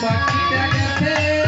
পাখিটা গেছে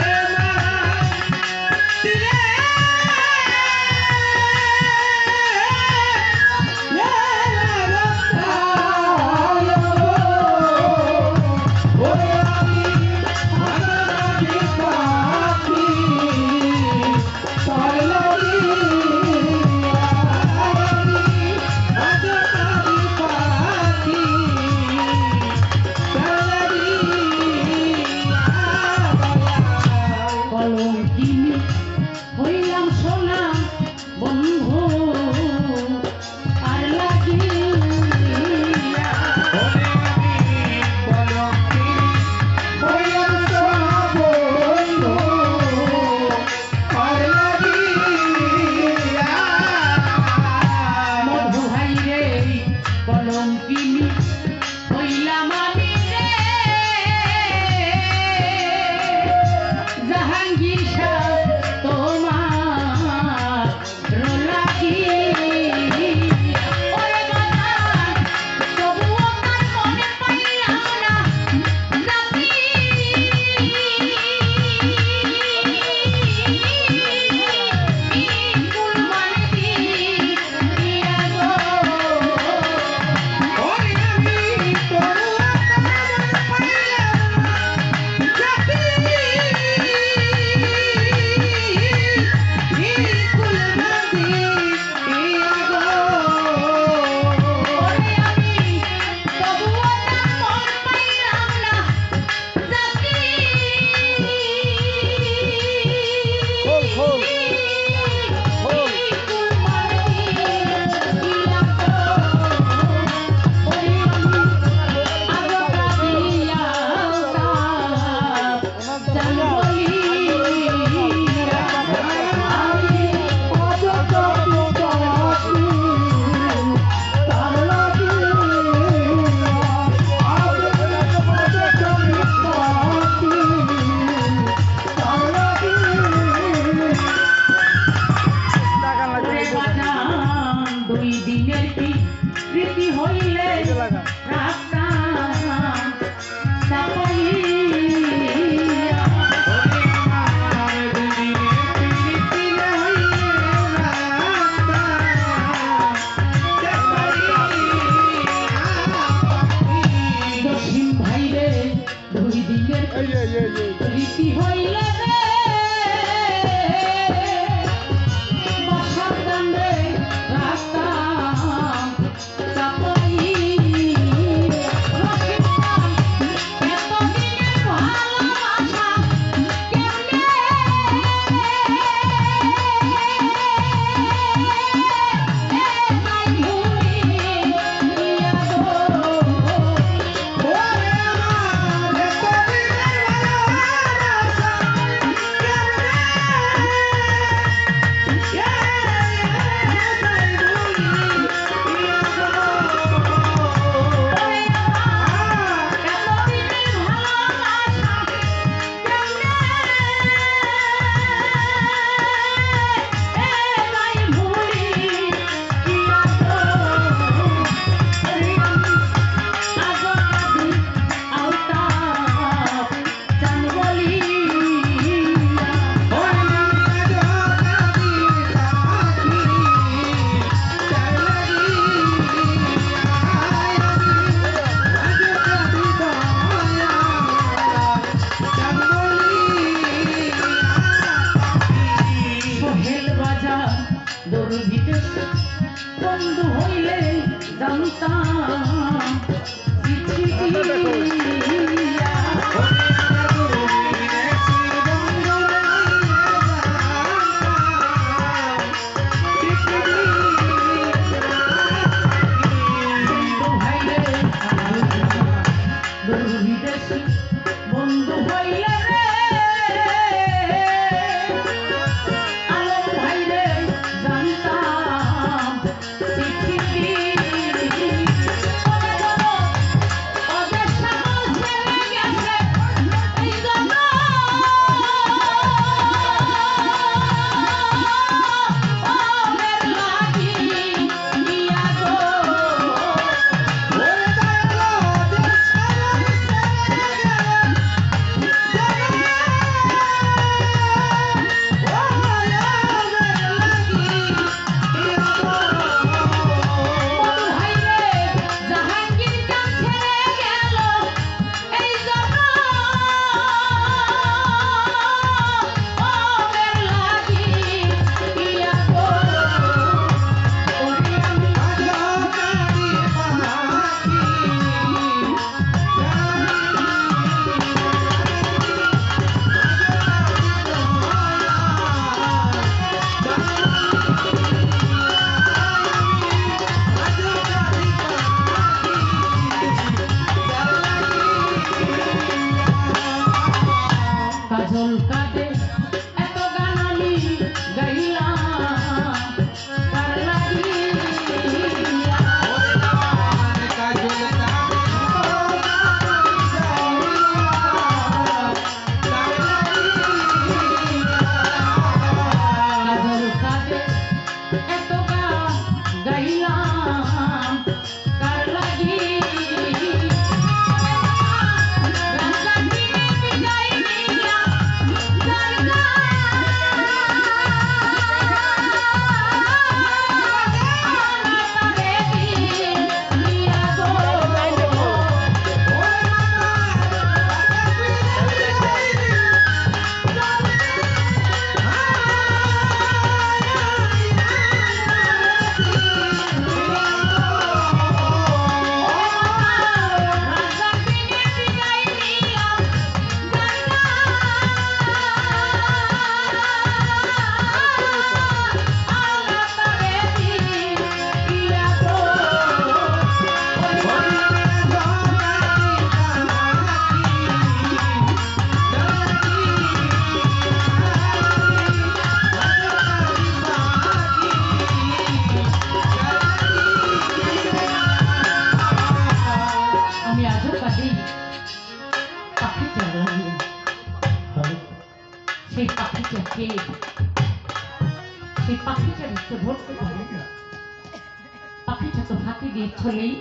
চলেই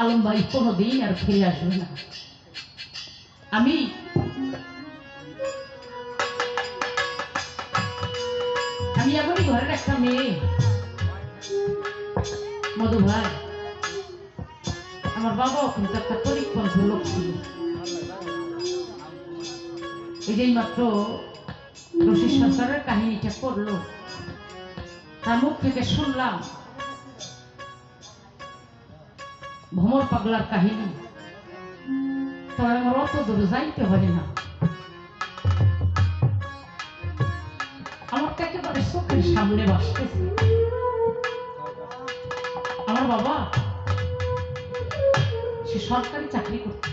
আলম ভাই কোনোদিন আর ফিরে আসবে না। আমি আমি এমনই ঘরের একটা মেয়ে মধু ভাই আমার বাবাও কিন্তু একটা পরিপন্থ লোক ছিল। এই যে মাত্র রশি সরকারের কাহিনীটা পড়ল। তার মুখ থেকে শুনলাম ভ্রমর পাগলার কাহিনী। তবে আমার অত দূরে যাইতে পারি না। আমার তো একেবারে চোখের সামনে বাসতেছে আমার বাবা, সে সরকারি চাকরি করত।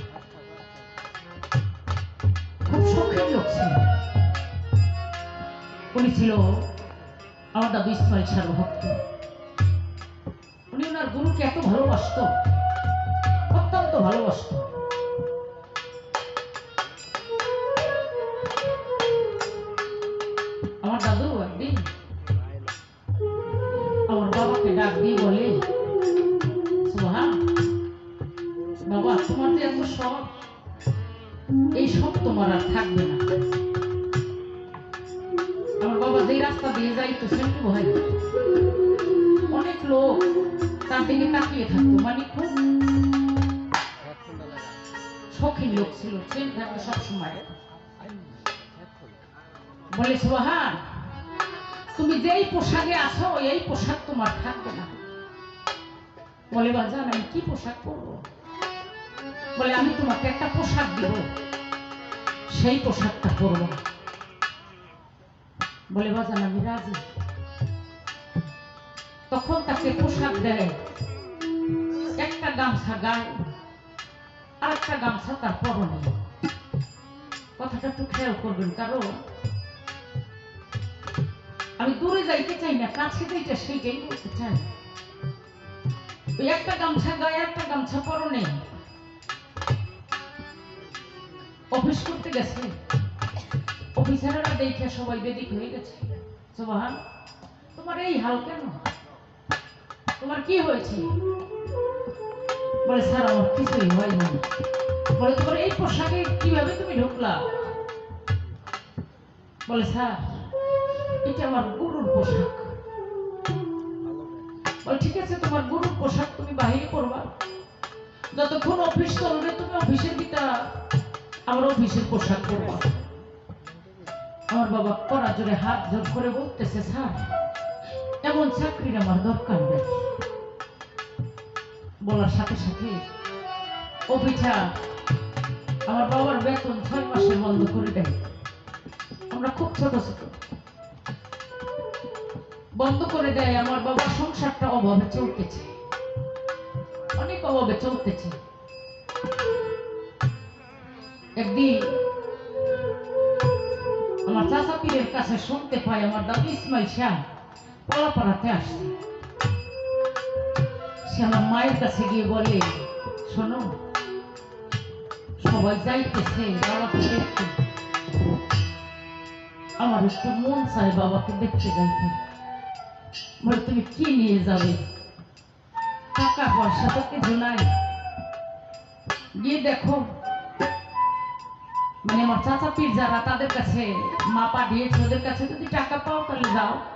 খুব শখের লোক ছিল। উনি ছিল আমার দাদু ইসমাইল শাহ ভক্ত। উনি ওনার গুরুকে এত ভালোবাসত। অত্যন্ত ভালোবাসত। আমার দাদু একদিন আমার বাবাকে ডাক দিয়ে বলে বাবা, তোমার যে এত শখ, এই শখ তোমার আর থাকবে না। আমার বাবা যেই রাস্তা দিয়ে যাইতো সেটু ভাই অনেক লোক তার দিকে তাকিয়ে থাকতো। মানে খুব শখিন লোক ছিল ট্রেন থাকতো সবসময় বলে, সোহান, তুমি যেই পোশাকে আসো এই পোশাক তোমার থাকবে না। বলে, বাজান, আমি কি পোশাক পরবো? বলে, আমি তোমাকে একটা পোশাক দেব, সেই পোশাকটা পরবো বলে, বাজান, আমি রাজি। তখন তাকে পোশাক দেয়, একটা গামছা গায়ে আর একটা গামছা তার পরনে কথাটা একটু খেয়াল করবেন, কারণ আমি দূরে যাইতে চাই না, কাছে যাইতে সেইটাই বলতে চাই। ওই একটা গামছা গায়ে, একটা গামছা পরনে। অফিস করতে গেছে। অফিসারেরা দেখে সবাই বেদিক হয়ে গেছে। সোবাহান তোমার এই হাল কেন? তোমার কি হয়েছে? বলে, স্যার, আমার কিছুই হয়নি বলে, তোমার এই পোশাকে কীভাবে তুমি ঢুকলা? বলে, স্যার, এটা আমার গুরুর পোশাক। বলে, ঠিক আছে, তোমার গুরুর পোশাক তুমি বাহিরে করবা যতক্ষণ অফিস চলবে, তুমি অফিসের ভিতর আমার অফিসের পোশাক করবা আমার বাবা করা জোরে হাত জোর করে বলতেছে, স্যার, এমন চাকরির আমার দরকার নেই। বলার সাথে সাথে অফিসা আমার বাবার বেতন ছয় মাসে বন্ধ করে দেয়। আমরা খুব ছোট ছোট। বন্ধ করে দেয় আমার বাবার সংসারটা অভাবে চলতেছে। অনেক অভাবে চলতেছে। একদিন আমার চাচা পীরের কাছে শুনতে পাই আমার দাদু ইসমাইল শাহ পলাপাড়াতে আসছে। সে আমার মায়ের কাছে গিয়ে বলে, শোনো, সবাই যাইতেছে বাবাকে দেখতে। আমার একটু মন চায় বাবাকে দেখতে যাইতে। বলে, তুমি কি নিয়ে যাবে? টাকা পয়সা তো কিছু নাই। গিয়ে দেখো। মানে আমার চাচা পীর যারা তাদের কাছে মা পাঠিয়েছে, ওদের কাছে যদি টাকা পাও তাহলে যাও।